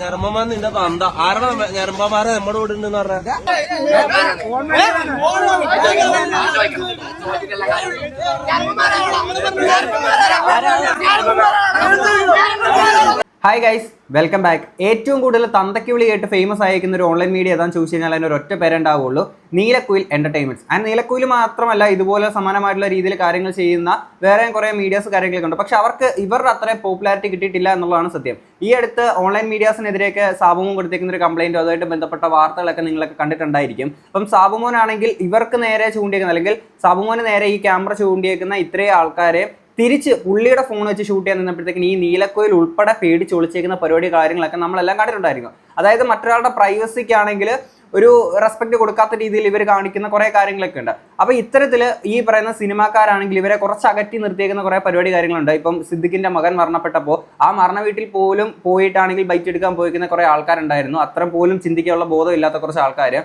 ഞരമ്പന്മാർ നിന്റെ തന്ത ആരാണ് ഞരമ്പന്മാരെ നമ്മുടെ കൂടെ ഉണ്ടെന്ന് പറഞ്ഞ? ഹായ് ഗൈസ് വെൽക്കം ബാക്ക് ഏറ്റവും കൂടുതൽ തന്തയ്ക്ക് വിളി കേട്ട് ഫേമസ് ആയിരിക്കുന്ന ഒരു ഓൺലൈൻ മീഡിയ ഏതാണെന്ന് ചോദിച്ചു കഴിഞ്ഞാൽ ഒരു ഒറ്റ പേരുണ്ടാവുള്ളൂ. നീലക്കുയിൽ എന്റർടൈൻമെന്റ്സ് ആൻഡ് നീലക്കുയിൽ മാത്രമല്ല ഇതുപോലെ സമാനമായിട്ടുള്ള രീതിയിൽ കാര്യങ്ങൾ ചെയ്യുന്ന വേറെ കുറേ മീഡിയാസ് കാര്യങ്ങളൊക്കെ ഉണ്ട്. പക്ഷേ അവർക്ക് ഇവരുടെ അത്രയും പോപ്പുലാരിറ്റി കിട്ടിയിട്ടില്ല എന്നുള്ളതാണ് സത്യം. ഈ അടുത്ത് ഓൺലൈൻ മീഡിയാസിനെതിരെയൊക്കെ സാബുമോൻ കൊടുത്തേക്കുന്ന ഒരു കംപ്ലൈന്റ് അതുമായിട്ട് ബന്ധപ്പെട്ട വാർത്തകളൊക്കെ നിങ്ങളൊക്കെ കണ്ടിട്ടുണ്ടായിരിക്കും. അപ്പം സാബുമോനാണെങ്കിൽ ഇവർക്ക് നേരെ ചൂണ്ടിയേക്കുന്ന അല്ലെങ്കിൽ സാബുമോന് നേരെ ഈ ക്യാമറ ചൂണ്ടിയേക്കുന്ന ഇത്രയും ആൾക്കാരെ തിരിച്ച് ഉള്ളിയുടെ ഫോൺ വെച്ച് ഷൂട്ട് ചെയ്യാൻ നിന്നപ്പോഴത്തേക്കും ഈ നീലക്കോയിൽ ഉൾപ്പെടെ പേടിച്ച് ഒളിച്ചേക്കുന്ന പരിപാടി കാര്യങ്ങളൊക്കെ നമ്മളെല്ലാം കണ്ടിട്ടുണ്ടായിരിക്കും അതായത് മറ്റൊരാളുടെ പ്രൈവസിക്കാണെങ്കിൽ ഒരു റെസ്പെക്ട് കൊടുക്കാത്ത രീതിയിൽ ഇവർ കാണിക്കുന്ന കുറേ കാര്യങ്ങളൊക്കെ ഉണ്ട്. അപ്പോൾ ഇത്തരത്തിൽ ഈ പറയുന്ന സിനിമാക്കാരാണെങ്കിൽ ഇവരെ കുറച്ച് അകറ്റി നിർത്തിയേക്കുന്ന കുറേ പരിപാടി കാര്യങ്ങളുണ്ട്. ഇപ്പം സിദ്ദിഖിന്റെ മകൻ മരണപ്പെട്ടപ്പോൾ ആ മരണ വീട്ടിൽ പോലും പോയിട്ടാണെങ്കിൽ ബൈറ്റ് എടുക്കാൻ പോയിക്കുന്ന കുറേ ആൾക്കാരുണ്ടായിരുന്നു. അത്ര പോലും ചിന്തിക്കാനുള്ള ബോധം ഇല്ലാത്ത കുറച്ച് ആൾക്കാർ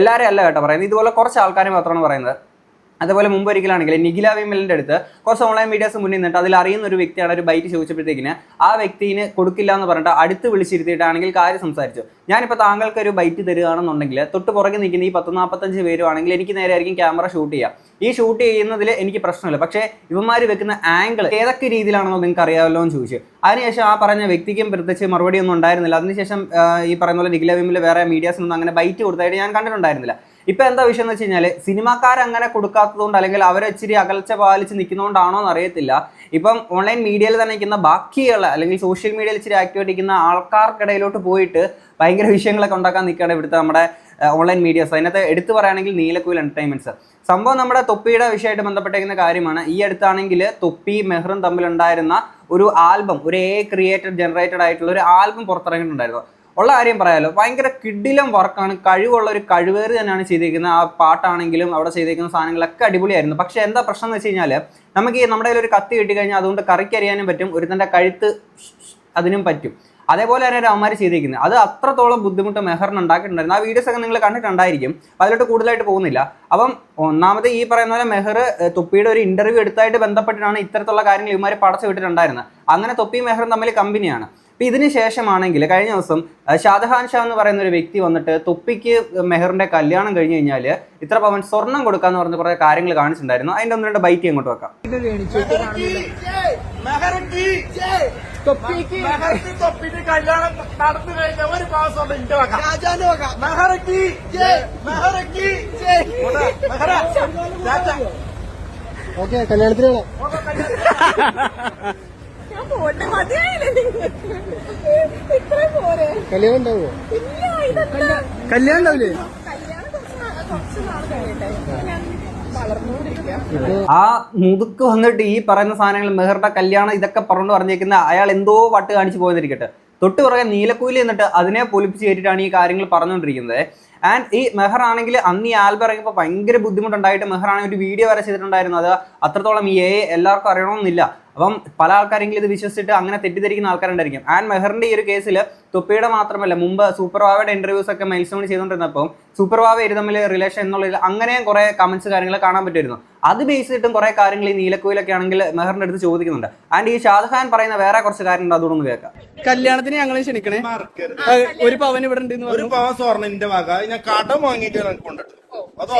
എല്ലാവരും അല്ല കേട്ടോ പറയുന്നത്. ഇതുപോലെ കുറച്ച് ആൾക്കാരെ മാത്രമാണ് പറയുന്നത്. അതുപോലെ മുമ്പ് ഒരിക്കലാണെങ്കിൽ നിഖില വിമലിന്റെ അടുത്ത് കുറച്ച് ഓൺലൈൻ മീഡിയാസ് മുന്നിൽ നിന്നിട്ട് അതിൽ അറിയുന്ന ഒരു വ്യക്തിയാണ് ഒരു ബൈറ്റ് ചോദിച്ചപ്പോഴത്തേക്കിന് ആ വ്യക്തിന് കൊടുക്കില്ല എന്ന് പറഞ്ഞിട്ട് അടുത്ത് വിളിച്ചിരുത്തിയിട്ടാണെങ്കിൽ കാര്യം സംസാരിച്ചു. ഞാനിപ്പോൾ താങ്കൾക്ക് ഒരു ബൈറ്റ് തരികയാണെന്നുണ്ടെങ്കിൽ തൊട്ട് പുറകെ നിൽക്കുന്ന ഈ പത്ത് നാൽപ്പത്തഞ്ച് പേരുവാണെങ്കിൽ എനിക്ക് നേരെ ആയിരിക്കും ക്യാമറ ഷൂട്ട് ചെയ്യാം. ഈ ഷൂട്ട് ചെയ്യുന്നതിൽ എനിക്ക് പ്രശ്നമില്ല. പക്ഷേ ഇവന്മാർ വെക്കുന്ന ആംഗിൾ ഏതൊക്കെ രീതിയിലാണെന്നോ നിങ്ങൾക്ക് അറിയാമല്ലോ എന്ന് ചോദിച്ചു. അതിനുശേഷം ആ പറഞ്ഞ വ്യക്തിക്കും പ്രത്യേകിച്ച് മറുപടി ഒന്നും ഉണ്ടായിരുന്നില്ല. അതിനുശേഷം ഈ പറയുന്ന പോലെ നിഖില വിമിൽ വേറെ മീഡിയാസിനൊന്നും അങ്ങനെ ബൈറ്റ് കൊടുത്തായിട്ട് ഞാൻ കണ്ടിട്ടുണ്ടായിരുന്നില്ല. ഇപ്പൊ എന്താ വിഷയം എന്ന് വെച്ച് കഴിഞ്ഞാൽ സിനിമാക്കാർ അങ്ങനെ കൊടുക്കാത്തതുകൊണ്ട് അല്ലെങ്കിൽ അവരെ ഇച്ചിരി അകൽച്ച പാലിച്ച് നിൽക്കുന്നതുകൊണ്ടാണോ എന്ന് അറിയത്തില്ല. ഇപ്പം ഓൺലൈൻ മീഡിയയിൽ തന്നെ നിൽക്കുന്ന ബാക്കിയുള്ള അല്ലെങ്കിൽ സോഷ്യൽ മീഡിയയിൽ ഇച്ചിരി ആക്ടിവേറ്റ് നിൽക്കുന്ന ആൾക്കാർക്കിടയിലോട്ട് പോയിട്ട് ഭയങ്കര വിഷയങ്ങളൊക്കെ ഉണ്ടാക്കാൻ നിൽക്കുകയാണ് ഇവിടുത്തെ നമ്മുടെ ഓൺലൈൻ മീഡിയസ് അതിനകത്ത് എടുത്തു പറയുകയാണെങ്കിൽ നീലക്കുയിൽ എന്റർടൈൻമെന്റ്സ് സംഭവം നമ്മുടെ തൊപ്പിയുടെ വിഷയമായിട്ട് ബന്ധപ്പെട്ടിരിക്കുന്ന കാര്യമാണ്. ഈ അടുത്താണെങ്കിൽ തൊപ്പി മെഹ്റും തമ്മിലുണ്ടായിരുന്ന ഒരു ആൽബം ഒരു എ ക്രിയേറ്റഡ് ജനറേറ്റഡ് ആയിട്ടുള്ള ഒരു ആൽബം പുറത്തിറങ്ങിയിട്ടുണ്ടായിരുന്നു. ഉള്ള കാര്യം പറയാലോ. ഭയങ്കര കിഡിലം വർക്കാണ്. കഴിവുള്ള ഒരു കഴിവേറി തന്നെയാണ് ചെയ്തിരിക്കുന്നത്. ആ പാട്ടാണെങ്കിലും അവിടെ ചെയ്തിരിക്കുന്ന സാധനങ്ങളൊക്കെ അടിപൊളിയായിരുന്നു. പക്ഷെ എന്താ പ്രശ്നം എന്ന് വെച്ച് കഴിഞ്ഞാൽ നമുക്ക് ഈ നമ്മുടെ ഒരു കത്തി കിട്ടിക്കഴിഞ്ഞാൽ അതുകൊണ്ട് കറിക്കരിയാനും പറ്റും. ഒരു തന്റെ കഴുത്ത് അതിനും പറ്റും. അതേപോലെ തന്നെ രാമാർ ചെയ്തിരിക്കുന്നത്. അത് അത്രത്തോളം ബുദ്ധിമുട്ട് മെഹറിന് ഉണ്ടാക്കിയിട്ടുണ്ടായിരുന്നു. ആ വീഡിയോസ് ഒക്കെ നിങ്ങൾ കണ്ടിട്ടുണ്ടായിരിക്കും. അതിലോട്ട് കൂടുതലായിട്ട് പോകുന്നില്ല. അപ്പം ഒന്നാമത് ഈ പറയുന്ന പോലെ മെഹർ തൊപ്പിയുടെ ഒരു ഇന്റർവ്യൂ എടുത്തായിട്ട് ബന്ധപ്പെട്ടിട്ടാണ് ഇത്തരത്തിലുള്ള കാര്യങ്ങൾ ഇവന്മാർ പടച്ചു വിട്ടിട്ടുണ്ടായിരുന്നത്. അങ്ങനെ തൊപ്പിയും മെഹറും തമ്മിൽ കമ്പനിയാണ്. അപ്പൊ ഇതിന് ശേഷമാണെങ്കിൽ കഴിഞ്ഞ ദിവസം ഷാദഹാൻ ഷാജഹാൻ ഷാ എന്ന് പറയുന്ന ഒരു വ്യക്തി വന്നിട്ട് തൊപ്പിക്ക് മെഹറിന്റെ കല്യാണം കഴിഞ്ഞ് കഴിഞ്ഞാൽ ഇത്ര പവൻ സ്വർണം കൊടുക്കാന്ന് പറഞ്ഞ കുറേ കാര്യങ്ങൾ കാണിച്ചിട്ടുണ്ടായിരുന്നു. അതിന്റെ ഒന്ന് രണ്ട് ബൈറ്റ് അങ്ങോട്ട് വെക്കാം. ഓക്കെ കല്യാണത്തിന് ഞാൻ പോട്ടെ മതിയായില്ലേ ഇത്ര പോരെ. കല്യാണം ഉണ്ടാവുമോ ഇല്ല ഇതെന്താ? കല്യാണം ഉണ്ടാവില്ലേ? കല്യാണം കുറച്ച് നാ- കുറച്ച് നാൾ കഴിയട്ടെ ഞാൻ വളർന്നുകൊണ്ടിരിക്കാം. ആ മുതുക്ക് വന്നിട്ട് ഈ പറയുന്ന സാധനങ്ങൾ മെഹറുടെ കല്യാണം ഇതൊക്കെ പറഞ്ഞു പറഞ്ഞേക്കുന്ന അയാൾ എന്തോ വട്ട് കാണിച്ചു പോയെന്നിരിക്കട്ടെ തൊട്ട് പുറകെ നീലക്കൂലി എന്നിട്ട് അതിനെ പൊലിപ്പിച്ച് കയറ്റിട്ടാണ് ഈ കാര്യങ്ങൾ പറഞ്ഞുകൊണ്ടിരിക്കുന്നത്. ആൻഡ് ഈ മെഹർ ആണെങ്കിൽ അന്ന് ഈ ആൽബം ഇറങ്ങിയപ്പോൾ ഭയങ്കര ബുദ്ധിമുട്ടുണ്ടായിട്ട് മെഹർ ആണെങ്കിൽ ഒരു വീഡിയോ വരെ ചെയ്തിട്ടുണ്ടായിരുന്നു. അത് അത്രത്തോളം ഈ എ എല്ലാവർക്കും അറിയണമെന്നില്ല. അപ്പം പല ആൾക്കാരെങ്കിലും ഇത് വിശ്വസിച്ചിട്ട് അങ്ങനെ തെറ്റിദ്ധരിക്കുന്ന ആൾക്കാരുണ്ടായിരിക്കും. ആൻഡ് മെഹറിന്റെ ഈ ഒരു കേസിൽ തൊപ്പിയുടെ മാത്രമല്ല മുമ്പ് സൂപ്പർ വാവയുടെ ഇന്റർവ്യൂസ് ഒക്കെ മൈൽസ്റ്റോൺ ചെയ്തുകൊണ്ടിരുന്നപ്പോൾ സൂപ്പർ വാവ ഇരു തമ്മിൽ റിലേഷൻ എന്നുള്ള അങ്ങനെയും കുറെ കമന്റ്സ് കാര്യങ്ങൾ കാണാൻ പറ്റുമായിരുന്നു അത് ബേസ് ചെയ്തിട്ടും കുറെ കാര്യങ്ങൾ ഈ നീലക്കോയിലൊക്കെ ആണെങ്കിൽ മെഹറിന്റെ അടുത്ത് ചോദിക്കുന്നുണ്ട്. ആൻഡ് ഈ ഷാജഹാൻ പറയുന്ന വേറെ കുറച്ച് കാര്യങ്ങളുണ്ട് അതുകൊണ്ടൊന്ന് കേൾക്കാം. കല്യാണത്തിന് ഞങ്ങൾ ക്ഷണിക്കണേ? ഒരു പവൻ ഇവിടെ ഉണ്ട് ഒരു പവൻ സ്വർണിന്റെ വക. ഞാൻ കടം വാങ്ങിയിട്ട് കൊണ്ടിട്ടു. അത്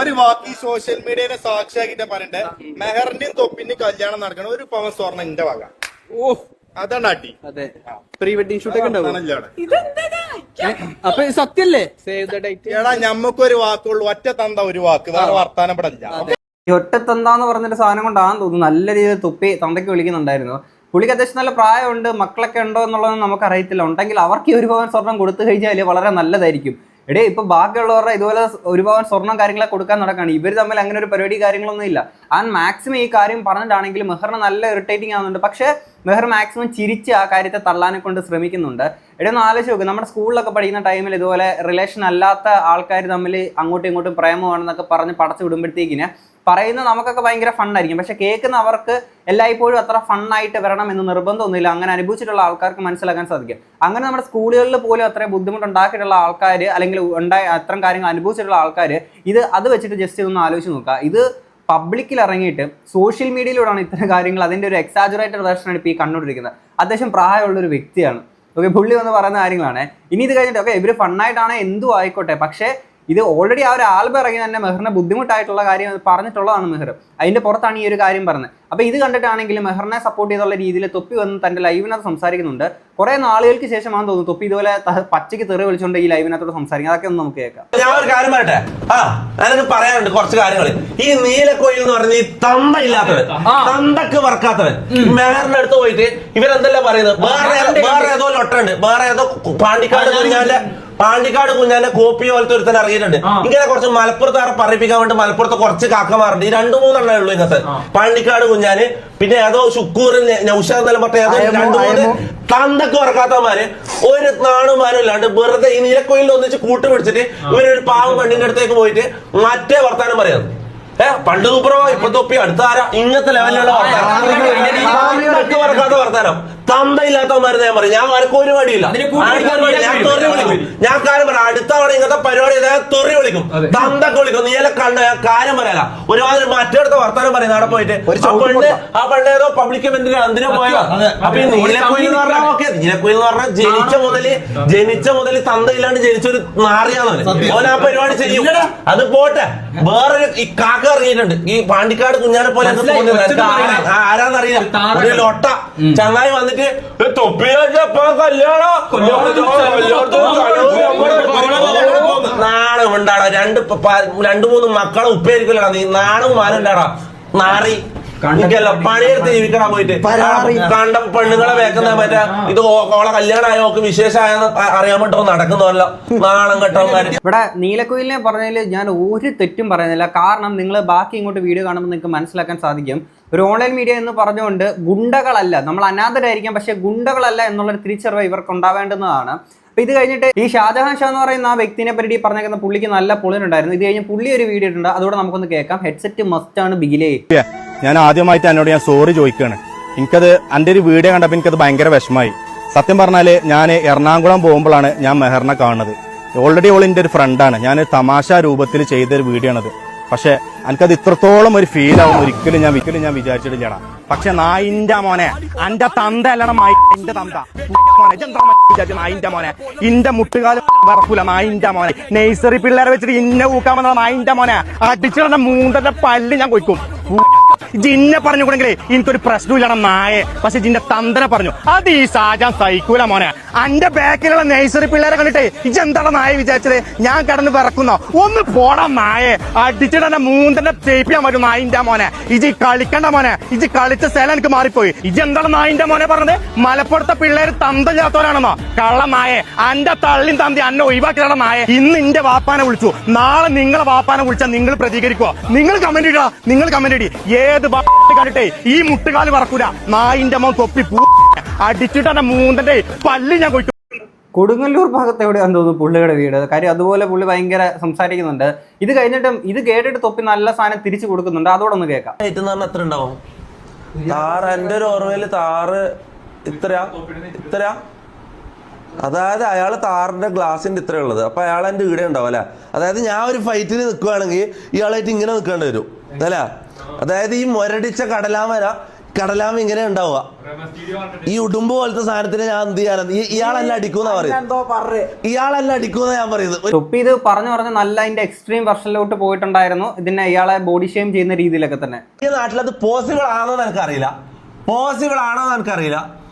ഒരു വാക്ക് ഈ സോഷ്യൽ മീഡിയയിലെ സാക്ഷിയാക്കിട്ട് പറയണ്ടെ മെഹറിന്റെയും തൊപ്പിന്റെയും കല്യാണം നടക്കണം ഒരു പവൻ സ്വർണ എന്റെ വക. ഓ അതാണ് അടി. അതെ. പ്രീ വെഡിങ് ഷൂട്ട് ഒക്കെ ഉണ്ടാവും. അപ്പൊ ഇത് സത്യല്ലേ? സേവ് ദ ഡേറ്റ് എടാ ഞമ്മക്കൊരു വാക്കുള്ളൂ. ഒറ്റ തന്ത ഒരു വാക്ക്. വേറെ വർത്താനം ഇവിടെ ഒറ്റ ഈ ഒറ്റത്തന്താന്ന് പറഞ്ഞൊരു സാധനം കൊണ്ടാണെന്ന് തോന്നുന്നു. നല്ല രീതിയിൽ തുപ്പി തന്തയ്ക്ക് വിളിക്കുന്നുണ്ടായിരുന്നു. പുള്ളിക്ക് അത്യാവശ്യം നല്ല പ്രായമുണ്ട്. മക്കളൊക്കെ ഉണ്ടോ എന്നുള്ളതൊന്നും നമുക്ക് അറിയത്തില്ല ഉണ്ടെങ്കിൽ അവർക്ക് ഈ ഒരു പവൻ സ്വർണം കൊടുത്തു കഴിഞ്ഞാൽ വളരെ നല്ലതായിരിക്കും. എടേ ഇപ്പൊ ബാക്കിയുള്ളവരുടെ ഇതുപോലെ ഒരുപാട് സ്വർണം കാര്യങ്ങളൊക്കെ കൊടുക്കാൻ നടക്കാണ്. ഇവർ തമ്മിൽ അങ്ങനെ ഒരു പരിപാടി കാര്യങ്ങളൊന്നും ഇല്ല. ആൻഡ് മാക്സിമം ഈ കാര്യം പറഞ്ഞിട്ടാണെങ്കിൽ മെഹറിന് നല്ല ഇറിറ്റേറ്റിംഗ് ആവുന്നുണ്ട്. പക്ഷേ മെഹർ മാക്സിമം ചിരിച്ച് ആ കാര്യത്തെ തള്ളാനെ കൊണ്ട് ശ്രമിക്കുന്നുണ്ട്. എടേ ഒന്ന് ആലോചിച്ച് നോക്ക്. നമ്മുടെ സ്കൂളിലൊക്കെ പഠിക്കുന്ന ടൈമിൽ ഇതുപോലെ റിലേഷൻ അല്ലാത്ത ആൾക്കാർ തമ്മിൽ അങ്ങോട്ടും ഇങ്ങോട്ടും പ്രേമമാണെന്നൊക്കെ പറഞ്ഞ് പടച്ചു വിടുമ്പോഴത്തേക്കിന് പറയുന്ന നമുക്കൊക്കെ ഭയങ്കര ഫണ്ണായിരിക്കും പക്ഷെ കേൾക്കുന്ന അവർക്ക് എല്ലായ്പ്പോഴും അത്ര ഫണ്ണായിട്ട് വരണം എന്ന് നിർബന്ധമൊന്നുമില്ല. അങ്ങനെ അനുഭവിച്ചിട്ടുള്ള ആൾക്കാർക്ക് മനസ്സിലാക്കാൻ സാധിക്കും. അങ്ങനെ നമ്മുടെ സ്കൂളുകളിൽ പോലും അത്രയും ബുദ്ധിമുട്ടുണ്ടാക്കിയിട്ടുള്ള ആൾക്കാർ അല്ലെങ്കിൽ ഉണ്ടായ അത്തരം കാര്യങ്ങൾ അനുഭവിച്ചിട്ടുള്ള ആൾക്കാർ ഇത് അത് വെച്ചിട്ട് ജസ്റ്റ് ഇതൊന്ന് ആലോചിച്ച് നോക്കുക. ഇത് പബ്ലിക്കിൽ ഇറങ്ങിയിട്ട് സോഷ്യൽ മീഡിയയിലൂടെയാണ് ഇത്തരം കാര്യങ്ങൾ അതിന്റെ ഒരു എക്സാജുറേറ്റഡ് വേർഷനാണ് ഇപ്പോൾ ഈ കണ്ടുകൊണ്ടിരിക്കുന്നത്. അത്യാവശ്യം പ്രായമുള്ള ഒരു വ്യക്തിയാണ്. ഓക്കെ പുള്ളി വന്ന് പറയുന്ന കാര്യങ്ങളാണ്. ഇനി ഇത് കഴിഞ്ഞിട്ട് ഓക്കെ ഇവർ ഫണ്ണായിട്ടാണ് എന്തും ആയിക്കോട്ടെ. പക്ഷേ ഇത് ഓൾറെഡി ആ ഒരു ആൽബം ഇറങ്ങി തന്നെ മെഹറിന് ബുദ്ധിമുട്ടായിട്ടുള്ള കാര്യം പറഞ്ഞിട്ടുള്ളതാണ് മെഹർ. അതിന്റെ പുറത്താണ് ഈ ഒരു കാര്യം പറഞ്ഞത്. അപ്പോൾ ഇത് കണ്ടിട്ടാണെങ്കിലും മെഹറിനെ സപ്പോർട്ട് ചെയ്തുള്ള രീതിയിൽ തൊപ്പി വന്ന് തന്റെ ലൈവിനകത്ത് സംസാരിക്കുന്നുണ്ട്. കുറേ നാളുകൾക്ക് ശേഷമാണെന്ന് തോന്നുന്നു തൊപ്പി ഇതുപോലെ പച്ചയ്ക്ക് തെറി വിളിച്ചുകൊണ്ട് ഈ ലൈവിനകത്തോട് സംസാരിക്കും അതൊക്കെ ഒന്ന് നമുക്ക് കേൾക്കാം. ഞാൻ ഒരു കാര്യം പറയട്ടെ? ആ ഞാനൊക്കെ പറയാനുണ്ട് കുറച്ച് കാര്യങ്ങൾ ഈ നീലക്കോയിൽ എന്ന് പറഞ്ഞ ഈ തന്ത ഇല്ലാത്തവൻ തന്തക്ക് വർക്കാത്തവൻ മെഹറിന്റെ അടുത്ത് പോയിട്ട് ഇവരെന്തല്ല പറയുന്നത്? വേറെ വേറെ ഏതോ ലൊട്ടുണ്ട് വേറെ ഏതോ പാണ്ടിക്കാട് പാണ്ടിക്കാട് കുഞ്ഞാന്റെ കോപ്പി പോലത്തെ ഒരുത്തൻ അറിയിട്ടുണ്ട് ഇങ്ങനെ കുറച്ച് മലപ്പുറത്ത് പറയിപ്പിക്കാൻ വേണ്ടി മലപ്പുറത്ത് കുറച്ച് കാക്കമാറുണ്ട് ഈ രണ്ടു മൂന്നെണ്ണേ ഉള്ളൂ ഇങ്ങനത്തെ പാണ്ടിക്കാട് കുഞ്ഞാന് പിന്നെ ഏതോ ശുക്കൂർ നൗഷാദ് പറഞ്ഞ ഏതോ രണ്ടു മൂന്ന് തന്തക്ക് ഉറക്കാത്തമാര് ഒരു നാണുമാരും ഇല്ലാണ്ട് വെറുതെ ഈ നീലക്കോയിലിൽ ഒന്നിച്ച് കൂട്ടുപിടിച്ചിട്ട് ഇവരൊരു പാവം പെണ്ണിന്റെ അടുത്തേക്ക് പോയിട്ട് മറ്റേ വർത്താനം പറയാം. ഏ പണ്ട് സൂപ്പറോ ഇപ്പൊ തൊപ്പി അടുത്ത ആരാ ഇങ്ങനത്തെ ലെവലിലുള്ള വർത്താനം. വർത്താനം. തന്ത മരുന്ന് ഞാൻ പറയും. ഞാൻ ആർക്കും ഒരു പരിപാടി ഞാൻ തെറി വിളിക്കും. ഞാൻ കാര്യം പറയാം. അടുത്ത തവണ ഇങ്ങനത്തെ പരിപാടി ചെയ്താൽ ഞാൻ തെറി വിളിക്കും. തന്തൊക്കെ വിളിക്കും. നീ എല്ലാം കണ്ട ഞാൻ കാര്യം പറയാല. ഒരുമാതിരി മറ്റേടുത്ത വർത്താനം പറയും അവിടെ പോയിട്ട് ആ പെണ്ണ് ആ പെണ്ണ് ഏതോ പബ്ലിക് ഇവന്റിന് എന്തിനാ പോയോ അപ്പൊ ഈ നീലക്കുയിൽ എന്ന് പറഞ്ഞാൽ ഓക്കെ. നീലക്കുയിൽ എന്ന് പറഞ്ഞാൽ ജനിച്ച മുതൽ ജനിച്ച മുതൽ തന്തയില്ലാണ്ട് ജനിച്ചൊരു നാറിയാന്ന് ഓൻ ആ പരിപാടി ചെയ്യും. അത് പോട്ടെ. വേറൊരു ഈ കാക്ക ഇറങ്ങിയിട്ടുണ്ട്. ഈ പാണ്ടിക്കാട് കുഞ്ഞാനെ പോലെ ആരാന്നറിയില്ല. ഒരു ലൊട്ട. ചങ്ങായി വന്നിട്ട് "ഏ, തൊപ്പി വെച്ചപ്പോ നാണം ഉണ്ടാടാ രണ്ട് പ- മൂന്ന് മക്കളെ ഉപ്പേരിക്കലടാ നീ നാണും മാനുണ്ടാടാ നാറി എനിക്കല്ല പണിയെടുത്ത് ജീവിക്കണം പോയിട്ട് കണ്ട പെണ്ണുങ്ങളെ വേക്കുന്ന മറ്റേ ഇത് ഓളെ കല്യാണമായോ ഓക്ക് വിശേഷമായ അറിയാൻ പറ്റോ നടക്കുന്നല്ലോ നാണം കെട്ടവന്മാര് ഇവിടെ നീലക്കുയിലിനെ പറഞ്ഞതിൽ ഞാൻ ഒരു തെറ്റും പറയുന്നില്ല കാരണം നിങ്ങൾ ബാക്കി ഇങ്ങോട്ട് വീഡിയോ കാണുമ്പോൾ നിങ്ങൾക്ക് മനസ്സിലാക്കാൻ സാധിക്കും ഒരു ഓൺലൈൻ മീഡിയ എന്ന് പറഞ്ഞുകൊണ്ട് ഗുണ്ടകളല്ല നമ്മൾ അനാഥരായിരിക്കാം പക്ഷേ ഗുണ്ടകളല്ല എന്നുള്ളൊരു തിരിച്ചറിവ് ഇവർക്ക് ഉണ്ടാവേണ്ടുന്നതാണ്. അപ്പൊ ഇത് കഴിഞ്ഞിട്ട് ഈ ഷാജഹാൻ ഷാ എന്ന് പറയുന്ന ആ വ്യക്തിനെ പറ്റി പറഞ്ഞേക്കുന്ന പുള്ളിക്ക് നല്ല പൊളിനുണ്ടായിരുന്നു ഇത് കഴിഞ്ഞ് പുള്ളി ഒരു വീഡിയോ ഇട്ടുണ്ട് അതോടെ നമുക്കൊന്ന് കേൾക്കാം. ഹെഡ്സെറ്റ് മസ്റ്റ് ആണ് ബിഗിലേ. ഞാൻ ആദ്യമായിട്ട് എന്നോട് ഞാൻ സോറി ചോദിക്കുകയാണ് എനിക്കത് എന്റെ ഒരു വീഡിയോ കണ്ടപ്പോൾ എനിക്കത് ഭയങ്കര വിഷമായി സത്യം പറഞ്ഞാൽ ഞാൻ എറണാകുളം പോകുമ്പോഴാണ് ഞാൻ മെഹറിനെ കാണുന്നത്. ഓൾറെഡി ഓൾ എന്റെ ഒരു ഫ്രണ്ടാണ് ഞാൻ തമാശ രൂപത്തിൽ ചെയ്തൊരു വീഡിയോ ആണത്. പക്ഷെ എനിക്കത് ഇത്രത്തോളം ഒരു ഫീൽ ആവും. ഒരിക്കലും ഞാൻ ഒരിക്കലും ഞാൻ വിചാരിച്ചിട്ടില്ല പക്ഷെ നായിന്റെ മോനെ അന്റെ തന്ത അല്ലട എന്റെ തന്ത. വിചാരിച്ചു നായിന്റെ മോനെ. ഇന്റെ മുട്ടുകാല വറക്കൂല നായിന്റെ മോനെ. നേഴ്സറി പിള്ളേരെ വെച്ചിട്ട് ഇന്നെ ഊക്കാൻ വന്ന നായിന്റെ മോനെ. അടിച്ചിടന്റെ മൂന്നന്റെ പല്ല് ഞാൻ കൊയ്ക്കും. ജിന്നെ പറഞ്ഞുകൂടെങ്കിലേ എനിക്കൊരു പ്രശ്നമില്ലാണ് നായെ പക്ഷെ ജിന്റെ തന്തനെ പറഞ്ഞു. അത് ഈ സാജാൻ സഹിക്കൂല മോനെ. അന്റെ ബാക്കിലുള്ള നഴ്സറി പിള്ളേരെ കണ്ടിട്ടേ ഇജെന്താണ് നായ വിചാരിച്ചത്? ഞാൻ കിടന്ന് പിറക്കുന്നോ ഒന്ന് പോടാ നായെ അടിച്ചിട്ടെ മൂന്നന്റെ തേപ്പിയാൻ പറ്റും നായിന്റെ മോനെ. ഇജ് കളിക്കണ്ട മോനെ. ഇജ് കളിച്ച സ്ഥലം എനിക്ക് മാറിപ്പോയി. ഇജ് എന്താണ് നായിന്റെ മോനെ പറഞ്ഞത്? മലപ്പുറത്തെ പിള്ളേര് തന്തല്ലാത്തവരാണെന്നോ? കള്ള നായെ അന്റെ തള്ളിയും തന്തി അന്നെ ഒഴിവാക്കിയാണ് നായെ ഇന്ന് ഇന്റെ വാപ്പാനെ വിളിച്ചു. നാളെ നിങ്ങളെ വാപ്പാനെ വിളിച്ചാൽ നിങ്ങൾ പ്രതികരിക്കോ നിങ്ങൾ കമന്റ് ഇടാ. നിങ്ങൾ കമന്റ് ഇടി. ഏത് കണ്ടിട്ടേ? ഈ മുട്ടുകാൽ പറക്കൂല. നായിന്റെ മോൻ തൊപ്പി പൂ അടിച്ചിട്ട് എന്റെ മൂന്നന്റെ പല്ല് ഞാൻ കൊയ്ക്കും. കൊടുങ്ങല്ലൂർ ഭാഗത്ത് എവിടെയാന്ന് തോന്നുന്നു പുള്ളിയുടെ വീട്. കാര്യം അതുപോലെ പുള്ളി ഭയങ്കര സംസാരിക്കുന്നുണ്ട്. ഇത് കഴിഞ്ഞിട്ടും ഇത് കേട്ടിട്ട് തൊപ്പി നല്ല സാധനം തിരിച്ചു കൊടുക്കുന്നുണ്ട്. അതോടൊന്ന് കേൾക്കാം. എത്ര ഉണ്ടാവും? താറ് എന്റെ ഒരു ഓർമ്മയിൽ താറ് ഇത്ര ഇത്ര അതായത് അയാൾ താറിന്റെ ഗ്ലാസിന്റെ ഇത്ര ഉള്ളത്. അപ്പൊ അയാൾ എന്റെ ഈടെ ഉണ്ടാവും അല്ലെ? അതായത് ഞാൻ ഒരു ഫൈറ്റിന് നിൽക്കുവാണെങ്കിൽ ഇയാളായിട്ട് ഇങ്ങനെ നിൽക്കേണ്ടി വരും അല്ല? അതായത് ഈ മുരടിച്ച കടലാമര കടലാമ ഇങ്ങനെ ഉണ്ടാവുക. ഈ ഉടുമ്പ് പോലത്തെ സാധനത്തിന് ഞാൻ എന്ത് ചെയ്യാൻ ഈ- ഇയാളല്ല അടിക്കുന്ന പറയുന്നത്. ഇയാളല്ല അടിക്കുന്ന ഞാൻ പറയുന്നത്. തൊപ്പി ഇത് പറഞ്ഞു പറഞ്ഞ് നല്ല അതിന്റെ എക്സ്ട്രീം വെർഷനിലോട്ട് പോയിട്ടുണ്ടായിരുന്നു. ഇതിനെ ഇയാളെ ബോഡി ഷെയിം ചെയ്യുന്ന രീതിയിലൊക്കെ തന്നെ. ഈ നാട്ടിൽ അത് പോസിബിൾ ആണോ എന്ന് എനിക്കറിയില്ല. പോസിബിൾ ആണോ എന്ന് എനിക്കറിയില്ല.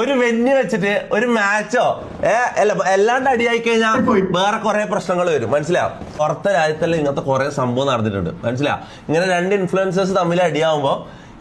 ഒരു വെന്യു വെച്ചിട്ട് ഒരു മാച്ചോ? എല്ലാണ്ട് അടിയായി കഴിഞ്ഞാൽ വേറെ കുറെ പ്രശ്നങ്ങൾ വരും. മനസ്സിലാവും പുറത്തെ രാജ്യത്തെല്ലാം ഇങ്ങനത്തെ കുറെ സംഭവം നടന്നിട്ടുണ്ട്. മനസ്സിലാ ഇങ്ങനെ രണ്ട് ഇൻഫ്ലുവൻസേഴ്സ് തമ്മിൽ അടിയാവുമ്പോ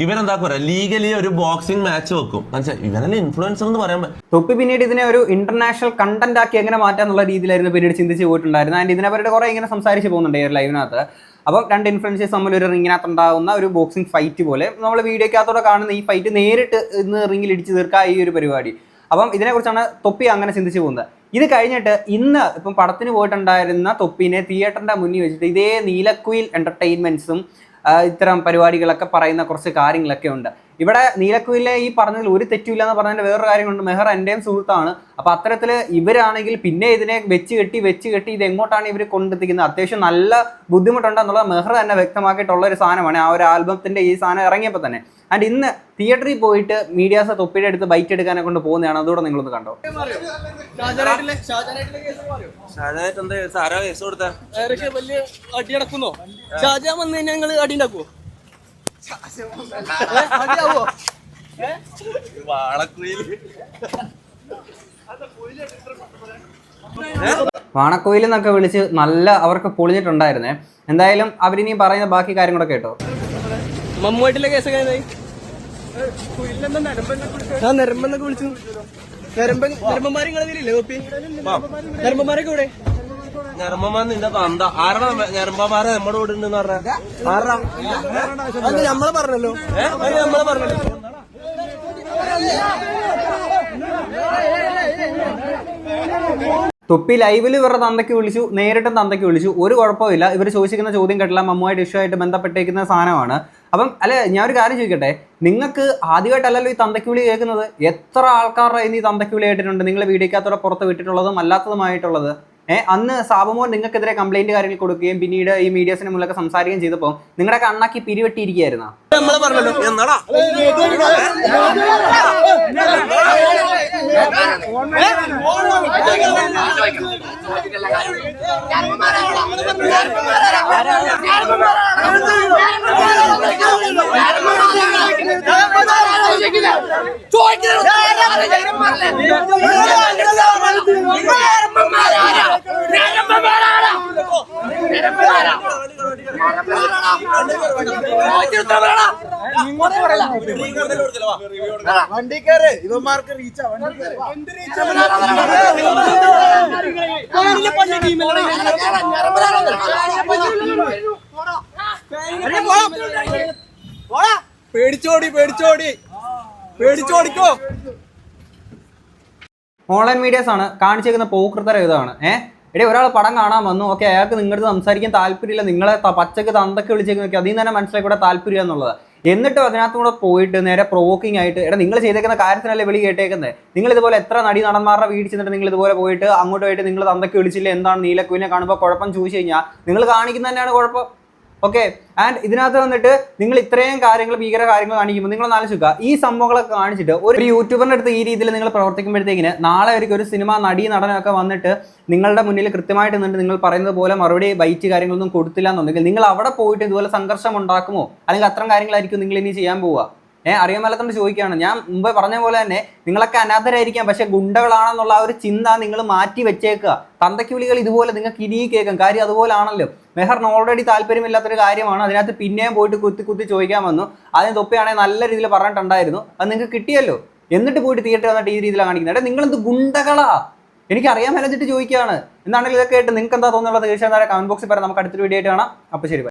ഇവരെന്താ പറയാ? ലീഗലി ഒരു ബോക്സിംഗ് മാച്ച് വെക്കും. മനസ്സിലായി? ഇവരല്ലേ ഇൻഫ്ലുവൻസർ എന്ന് പറയാൻ തൊപ്പി പിന്നീട് ഇതിനെ ഒരു ഇന്റർനാഷണൽ കണ്ടന്റ് ആക്കി എങ്ങനെ മാറ്റാന്നുള്ള രീതിയിലായിരുന്നു പിന്നീട് ചിന്തിച്ച് പോയിട്ടുണ്ടായിരുന്നു ആൻഡ് ഇതിനെ അവരുടെ കുറെ ഇങ്ങനെ സംസാരിച്ച് പോകുന്നുണ്ട് ലൈവിനകത്ത് അപ്പം രണ്ട് ഇൻഫ്ലുവൻസേഴ്സ് തമ്മിൽ ഒരു റിങ്ങിനകത്ത് ഉണ്ടാകുന്ന ഒരു ബോക്സിംഗ് ഫൈറ്റ് പോലെ നമ്മൾ വീഡിയോക്കകത്തോടെ കാണുന്ന ഈ ഫൈറ്റ് നേരിട്ട് ഇന്ന് റിങ്ങിൽ ഇടിച്ചു തീർക്കുക ഈ ഒരു പരിപാടി. അപ്പം ഇതിനെക്കുറിച്ചാണ് തൊപ്പി അങ്ങനെ ചിന്തിച്ചു പോകുന്നത്. ഇത് കഴിഞ്ഞിട്ട് ഇന്ന് ഇപ്പം പടത്തിന് പോയിട്ടുണ്ടായിരുന്ന തൊപ്പിനെ തിയേറ്ററിന്റെ മുന്നിൽ വെച്ചിട്ട് ഇതേ നീലക്കുയിൽ എന്റർടൈൻമെന്റ്സും ഇത്തരം പരിപാടികളൊക്കെ പറയുന്ന കുറച്ച് കാര്യങ്ങളൊക്കെ ഉണ്ട്. ഇവിടെ നീലക്കുയിലെ ഈ പറഞ്ഞതിൽ ഒരു തെറ്റുമില്ല എന്ന് പറഞ്ഞതിന്റെ വേറൊരു കാര്യമുണ്ട് മെഹർ എന്റെയും സുഹൃത്താണ്. അപ്പോൾ അത്തരത്തിൽ ഇവരാണെങ്കിൽ പിന്നെ ഇതിനെ വെച്ച് കെട്ടി വെച്ച് കെട്ടി ഇത് എങ്ങോട്ടാണ് ഇവർ കൊണ്ടെത്തിക്കുന്നത്? അത്യാവശ്യം നല്ല ബുദ്ധിമുട്ടുണ്ടെന്നുള്ള മെഹർ തന്നെ വ്യക്തമാക്കിയിട്ടുള്ള ഒരു സാധനമാണ്. ആ ഒരു ആൽബത്തിന്റെ ഈ സാധനം ഇറങ്ങിയപ്പോൾ തന്നെ. ആൻഡ് ഇന്ന് തിയേറ്ററിൽ പോയിട്ട് മീഡിയാസ് തൊപ്പിയുടെ അടുത്ത് ബൈറ്റ് എടുക്കാനെ കൊണ്ട് പോകുന്നതാണ്. അതുകൂടെ നിങ്ങളൊന്ന് കണ്ടോ? കേസ് പറയോ. ആരാ കേസ് കൊടുത്താ. വലിയ അടി നടക്കുന്നോ ഷാജാൻ വന്ന് കഴിഞ്ഞാൽ ഞങ്ങൾ അടി ഉണ്ടാക്കുവോ? അടിയാവോ വാണക്കോയിൽ എന്നൊക്കെ വിളിച്ച് നല്ല അവർക്ക് പൊളിഞ്ഞിട്ടുണ്ടായിരുന്നേ. എന്തായാലും അവരിനി പറയുന്ന ബാക്കി കാര്യങ്ങളൊക്കെ കേട്ടോ. മമ്മൂട്ടിലെ കേസൊക്കെ നെരമ്പെന്നൊക്കെ വിളിച്ചു. നെരമ്പന്മാര് നെരമ്പന്മാരൊക്കെ ഇവിടെ ഞരമ്പന്മാർ നിന്റെ തന്ത. ആരാ ഞരമ്പന്മാരെ നമ്മുടെ കൂടെ ഉണ്ടെന്ന് പറഞ്ഞ? ആരാ? അത് നമ്മളെ പറഞ്ഞല്ലോ. അത് നമ്മളെ പറഞ്ഞല്ലോ. തൊപ്പി ലൈവിൽ ഇവരുടെ തന്തയ്ക്ക് വിളിച്ചു നേരിട്ടും തന്തയ്ക്ക് വിളിച്ചു. ഒരു കുഴപ്പമില്ല. ഇവർ ചോദിച്ചിരിക്കുന്ന ചോദ്യം കേട്ടില്ല. മമ്മുമായിട്ട് ഇഷ്യൂ ആയിട്ട് ബന്ധപ്പെട്ടേക്കുന്ന സാധനമാണ്. അപ്പം അല്ലെ ഞാൻ ഒരു കാര്യം ചോദിക്കട്ടെ? നിങ്ങൾക്ക് ആദ്യമായിട്ടല്ലല്ലോ ഈ തന്തയ്ക്ക് വിളി കേൾക്കുന്നത്? എത്ര ആൾക്കാരുടെ ഇനി ഈ തന്തയ്ക്ക് വിളി കേട്ടിട്ടുണ്ട്? നിങ്ങൾ വീഡിയോക്കകത്തോടെ പുറത്ത് വിട്ടിട്ടുള്ളതും അല്ലാത്തതുമായിട്ടുള്ളത്? ഏഹ് അന്ന് സാബമോൻ നിങ്ങൾക്കെതിരെ കംപ്ലൈന്റ് കാര്യങ്ങൾ കൊടുക്കുകയും പിന്നീട് ഈ മീഡിയസിന് മുന്നിലൊക്കെ സംസാരിക്കുകയും ചെയ്തപ്പോൾ നിങ്ങളുടെ കണ്ണാക്കി പിരിവെട്ടിയിരിക്കുകയായിരുന്നു? നമ്മളെ എന്നടാ വണ്ടിക്കാരെ ഇവന്മാർക്ക് റീച്ചാ പേടിച്ചോടി പേടിച്ചോടി. പേടിച്ചോടിക്കോ. ഓൺലൈൻ മീഡിയാസ് ആണ്. കാണിച്ചേക്കുന്ന പോക്കൃത്തരം ഇതാണ് ഏഹ് എടേ ഒരാൾ പടം കാണാൻ വന്നു. ഓക്കെ അയാൾക്ക് നിങ്ങളുടെ സംസാരിക്കാൻ താല്പര്യമില്ല. നിങ്ങളെ പച്ചക്ക് തന്തൊക്കെ വിളിച്ചേക്ക് നോക്കി. അതിൽ നിന്ന് തന്നെ മനസ്സിലാക്കി കൂടെ താല്പര്യം എന്നുള്ളത്. എന്നിട്ടും അതിനകത്തും കൂടെ പോയിട്ട് നേരെ പ്രൊവോക്കിംഗ് ആയിട്ട് എടാ നിങ്ങൾ ചെയ്തേക്കുന്ന കാര്യത്തിനല്ലേ വിളി കേട്ടേക്കുന്നത് നിങ്ങൾ ഇതുപോലെ എത്ര നടി നടന്മാരുടെ വീട് ചെന്നിട്ട് നിങ്ങൾ ഇതുപോലെ പോയിട്ട് അങ്ങോട്ട് പോയിട്ട് നിങ്ങൾ തന്തൊക്കെ വിളിച്ചില്ല? എന്താണ് നീലക്കുവിനെ കാണുമ്പോൾ കുഴപ്പം ചോദിച്ചു കഴിഞ്ഞാൽ നിങ്ങൾ കാണിക്കുന്ന തന്നെയാണ് കുഴപ്പം. ഓക്കെ ആൻഡ് ഇതിനകത്ത് വന്നിട്ട് നിങ്ങൾ ഇത്രയും കാര്യങ്ങൾ ഭീകര കാര്യങ്ങൾ കാണിക്കുമ്പോൾ നിങ്ങൾ ആലോചിക്കുക ഈ സംഭവങ്ങളൊക്കെ കാണിച്ചിട്ട് ഒരു യൂട്യൂബറിന്റെ അടുത്ത് ഈ രീതിയിൽ നിങ്ങൾ പ്രവർത്തിക്കുമ്പോഴത്തേക്കിന് നാളെ അവർക്ക് ഒരു സിനിമ നടി നടനൊക്കെ വന്നിട്ട് നിങ്ങളുടെ മുന്നിൽ കൃത്യമായിട്ട് നിന്നിട്ട് നിങ്ങൾ പറയുന്നത് പോലെ മറുപടി ബൈറ്റ് കാര്യങ്ങളൊന്നും കൊടുത്തില്ല എന്നുണ്ടെങ്കിൽ നിങ്ങൾ അവിടെ പോയിട്ട് ഇതുപോലെ സംഘർഷം ഉണ്ടാക്കുമോ? അല്ലെങ്കിൽ അത്തരം കാര്യങ്ങളായിരിക്കും നിങ്ങൾ ഇനി ചെയ്യാൻ പോവുക. ഏഹ് അറിയാൻ മേലത്തോണ്ട് ചോദിക്കുകയാണ്. ഞാൻ മുമ്പ് പറഞ്ഞ പോലെ തന്നെ നിങ്ങളൊക്കെ അനാഥരായിരിക്കാം പക്ഷെ ഗുണ്ടകളാണെന്നുള്ള ആ ഒരു ചിന്ത നിങ്ങൾ മാറ്റി വെച്ചേക്കുക. തന്തയ്ക്ക് വിളികൾ ഇതുപോലെ നിങ്ങൾക്ക് ഇനി കേൾക്കാം. കാര്യം അതുപോലെ ആണല്ലോ മെഹറിന് ഓൾറെഡി താല്പര്യമില്ലാത്തൊരു കാര്യമാണ്. അതിനകത്ത് പിന്നെയും പോയിട്ട് കുത്തി കുത്തി ചോദിക്കാൻ വന്നു. അതിന് തൊപ്പിയാണെങ്കിൽ നല്ല രീതിയിൽ പറഞ്ഞിട്ടുണ്ടായിരുന്നു. അത് നിങ്ങൾക്ക് കിട്ടിയല്ലോ. എന്നിട്ട് പോയിട്ട് തിയേറ്റർ വന്നിട്ട് ഈ രീതിയിലാണ് കാണിക്കുന്നത്. എടാ നിങ്ങളെന്ത് ഗുണ്ടകളാ? എനിക്ക് അറിയാൻ മേലച്ചിട്ട് ചോദിക്കുകയാണ്. എന്താണെങ്കിലും ഇതൊക്കെ ആയിട്ട് നിങ്ങൾക്ക് എന്താ തോന്നുന്നത് തീർച്ചയായും കമന്റ് ബോക്സിൽ പറയാം നമുക്ക് അടുത്തൊരു വീഡിയോ ആയിട്ട് കാണാം. അപ്പോൾ ശരി.